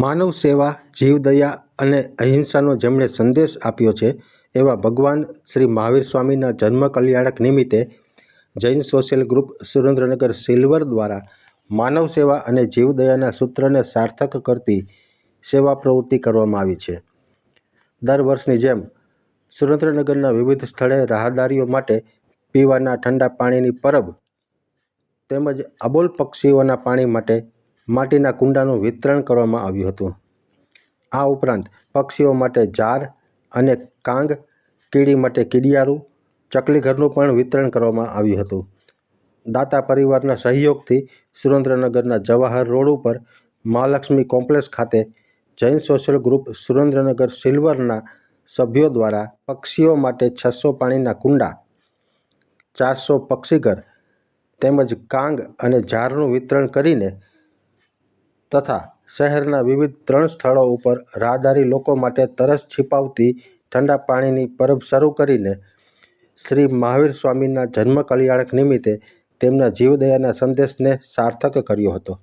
માનવ સેવા જીવદયા અને અહિંસાનો જેમણે સંદેશ આપ્યો છે, એવા ભગવાન શ્રી મહાવીર સ્વામીના જન્મ કલ્યાણક નિમિત્તે Jain social group Surendranagar silver દ્વારા માનવ સેવા અને જીવદયાના સૂત્રને સાર્થક કરતી સેવા પ્રવૃત્તિ કરવામાં આવી છે. દર વર્ષની જેમ સુરેન્દ્રનગરના વિવિધ સ્થળે રાહદારીઓ માટે પીવાના ઠંડા પાણીની પરબ તેમજ અબોલ પક્ષીઓના પાણી માટે માટીના કુંડાનું વિતરણ કરવામાં આવ્યું હતું. આ ઉપરાંત પક્ષીઓ માટે ઝાર અને કાંગ, કીડી માટે કીડિયારું ચકલીઘરનું પણ વિતરણ કરવામાં આવ્યું હતું. દાતા પરિવારના સહયોગથી સુરેન્દ્રનગરના જવાહર રોડ ઉપર મહાલક્ષ્મી કોમ્પ્લેક્સ ખાતે જૈન સોશિયલ ગ્રુપ સુરેન્દ્રનગર સિલ્વરના સભ્યો દ્વારા પક્ષીઓ માટે છસો પાણીના કુંડા, ચારસો પક્ષીઘર તેમજ કાંગ અને ઝારનું વિતરણ કરીને તથા શહેરના વિવિધ ત્રણ સ્થળો ઉપર રાહદારી લોકો માટે તરસ છીપાવતી ઠંડા પાણીની પરબ શરૂ કરીને શ્રી મહાવીર સ્વામીના જન્મ કલ્યાણક નિમિત્તે તેમના જીવદયાના સંદેશને સાર્થક કર્યો હતો.